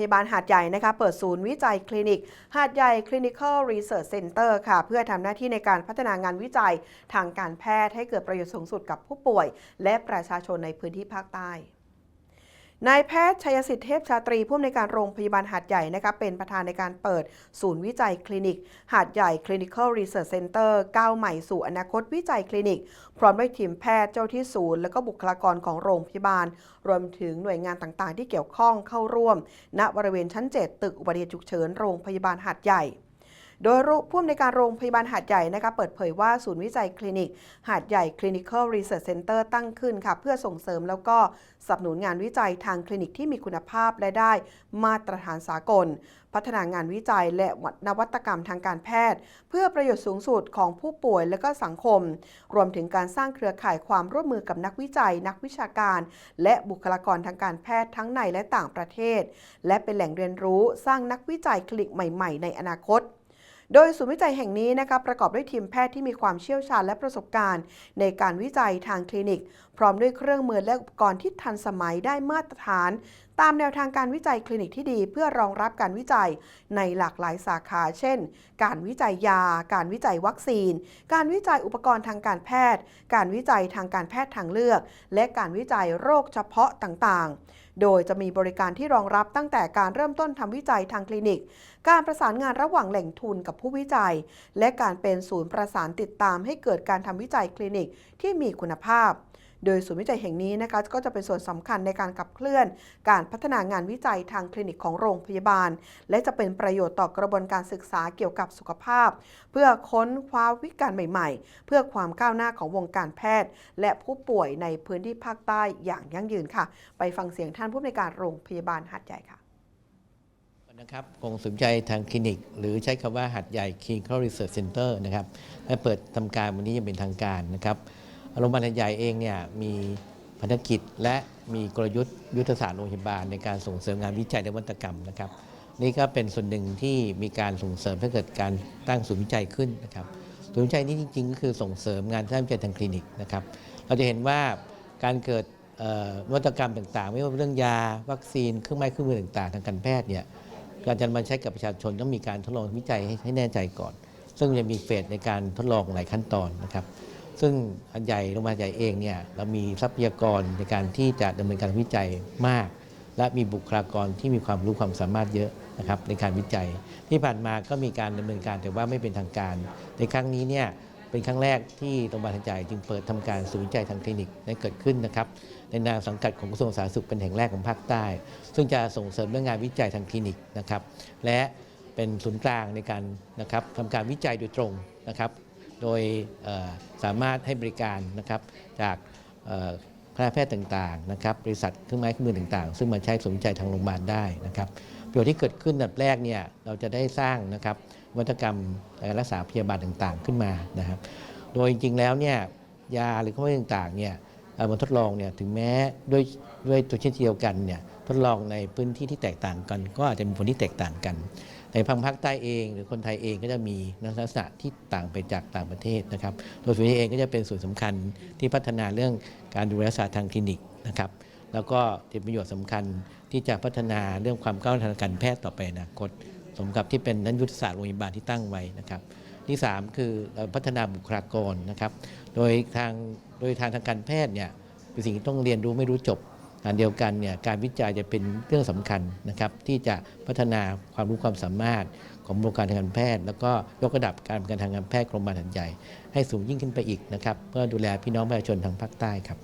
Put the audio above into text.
พยาบาลหาดใหญ่นะคะเปิดศูนย์วิจัยคลินิก หาดใหญ่ Clinical Research Center ค่ะ เพื่อทำหน้าที่ในการพัฒนางานวิจัยทางการแพทย์ให้เกิดประโยชน์สูงสุดกับผู้ป่วย และประชาชนในพื้นที่ภาคใต้ นายแพทย์ชัยสิทธิเทพชาตรีผู้อำนวยการโรงพยาบาลหาดใหญ่นะคะเป็นประธานในการเปิดศูนย์วิจัยคลินิก หาดใหญ่ Clinical Research Center ก้าวใหม่สู่อนาคตวิจัยคลินิก พร้อมด้วยทีมแพทย์เจ้าที่ศูนย์ และก็บุคลากรของโรงพยาบาล รวมถึงหน่วยงานต่างๆ ที่เกี่ยวข้องเข้าร่วม ณบริเวณชั้น 7 ตึกอุบัติเหตุฉุกเฉินโรงพยาบาลหาดใหญ่ โดยผู้อำนวยการโรงพยาบาลหาดใหญ่นะคะเปิดเผยว่าศูนย์วิจัยคลินิก หาดใหญ่ Clinical Research Center ตั้งขึ้นค่ะเพื่อส่งเสริมแล้วก็สนับสนุนงานวิจัยทางคลินิกที่มีคุณภาพและได้มาตรฐานสากล พัฒนางานวิจัยและนวัตกรรมทางการแพทย์ เพื่อประโยชน์สูงสุดของผู้ป่วยและก็สังคม รวมถึงการสร้างเครือข่ายความร่วมมือกับนักวิจัย นักวิชาการ และบุคลากรทางการแพทย์ทั้งในและต่างประเทศ และเป็นแหล่งเรียนรู้สร้างนักวิจัยคลินิกใหม่ ๆ ในอนาคต โดยศูนย์วิจัยแห่งนี้นะคะประกอบด้วยทีมแพทย์ที่มีความเชี่ยวชาญและประสบการณ์ ในการวิจัยทางคลินิก พร้อมด้วยเครื่องมือและอุปกรณ์ที่ทันสมัยได้มาตรฐาน ตามแนวทางการวิจัยคลินิกที่ดี เพื่อรองรับการวิจัยในหลากหลายสาขา เช่น การวิจัยยา การวิจัยวัคซีน การวิจัยอุปกรณ์ทางการแพทย์ การวิจัยทางการแพทย์ทางเลือก และการวิจัยโรคเฉพาะต่างๆ โดยจะมีบริการที่รองรับตั้งแต่การเริ่มต้นทำวิจัยทางคลินิก การประสานงานระหว่างแหล่งทุนกับผู้วิจัย และการเป็นศูนย์ประสานติดตามให้เกิดการทำวิจัยคลินิกที่มีคุณภาพ โดยศูนย์วิจัยแห่งนี้นะคะก็จะเป็นส่วนสำคัญในการขับเคลื่อน การพัฒนางานวิจัยทางคลินิกของโรงพยาบาล และจะเป็นประโยชน์ต่อกระบวนการศึกษาเกี่ยวกับสุขภาพ เพื่อค้นคว้าวิการใหม่ ๆ เพื่อความก้าวหน้าของวงการแพทย์ และผู้ป่วยในพื้นที่ภาคใต้อย่างยั่งยืนค่ะ ไปฟังเสียงท่านผู้อำนการโรงพยาบาลหาดใหญ่ค่ะนะครับกองสนใจทางคลินิก หรือใช้คำว่าหัดใหญ่ Clinical Research Center นะครับและเปิดทำการวันนี้ยังเป็นทางการนะครับ โรงพยาบาลใหญ่เองเนี่ยมีพันธกิจและมีกลยุทธ์ยุทธศาสตร์โรงพยาบาลในการส่งเสริมงานวิจัยและวัตกรรมนะครับ นี่ก็เป็นส่วนหนึ่งที่มีการส่งเสริมให้เกิดการตั้งศูนย์วิจัยขึ้นนะครับศูนย์วิจัยนี้จริงๆ ก็คือส่งเสริมงานด้านวิจัยทางคลินิกนะครับ เราจะเห็นว่าการเกิดวัตกรรมต่างๆ ไม่ว่าเรื่องยา วัคซีน เครื่องไม้เครื่องมือต่างๆ ทางการแพทย์เนี่ยการจะมาใช้กับประชาชนต้องมีการทดลองวิจัยให้แน่ใจก่อน ซึ่งจะมีเฟสในการทดลองหลายขั้นตอนนะครับ ซึ่งอันใหญ่โรงพยาบาลใหญ่เองเนี่ยเรามีทรัพยากรในการที่จะดำเนินการวิจัยมาก และมีบุคลากรที่มีความรู้ความสามารถเยอะนะครับในการวิจัย ที่ผ่านมาก็มีการดำเนินการแต่ว่าไม่เป็นทางการ ในครั้งนี้เนี่ยเป็นครั้งแรกที่โรงพยาบาลใหญ่จึงเปิดทำการศูนย์วิจัยทางคลินิกได้เกิดขึ้นนะครับในนามสังกัดของกระทรวงสาธารณสุขเป็นแห่งแรกของภาคใต้ ซึ่งจะส่งเสริมเรื่องงานวิจัยทางคลินิกนะครับและเป็นศูนย์กลางในการนะครับทำการวิจัยโดยตรงนะครับ โดยสามารถให้บริการนะครับจากคณะแพทย์ต่างๆนะครับบริษัทเครื่องไม้เครื่องมือต่างๆ ซึ่งมาใช้ศูนย์วิจัยทางโรงพยาบาลได้นะครับประโยชน์ที่เกิดขึ้นอันดับแรกเนี่ยเราจะได้สร้างนะครับวัตกรรมการรักษาพยาบาลต่างๆขึ้นมานะครับ โดยจริงๆแล้วเนี่ยยาหรือเครื่องมือต่างๆเนี่ยเอ่อมาทดลองเนี่ยถึงแม้ด้วยด้วยตัวเช่นเดียวกันเนี่ยทดลองในพื้นที่ที่แตกต่างกัน ก็อาจจะมีผลที่แตกต่างกัน ในพังภาคใต้เอง หรือคนไทยเองก็จะมีลักษณะที่ต่างไปจากต่างประเทศนะครับโดยส่วนนี้เองก็จะเป็นส่วนสำคัญที่พัฒนาเรื่องการดูแลรักษาทางคลินิกนะครับแล้วก็เป็นประโยชน์สำคัญที่จะพัฒนาเรื่องความก้าวหน้าทางการแพทย์ต่อไปนอนาคตสมกับที่เป็นนั้นยุทธศาสตร์โรงพยาบาลที่ตั้งไว้นะครับที่ 3 คือเราพัฒนาบุคลากรนะครับ โดยทางโดยทางทางการแพทย์เนี่ยเป็นสิ่งที่ต้องเรียนรู้ไม่รู้จบ อันเดียวกันเนี่ยการวิจัยจะเป็นเรื่องสำคัญนะครับที่จะพัฒนาความรู้ความสามารถของบุคลากรทางการแพทย์ แล้วก็ยกระดับการบริการทางการแพทย์โรงพยาบาลหัดใหญ่ ให้สูงยิ่งขึ้นไปอีกนะครับเพื่อดูแลพี่น้องประชาชนทางภาคใต้ครับ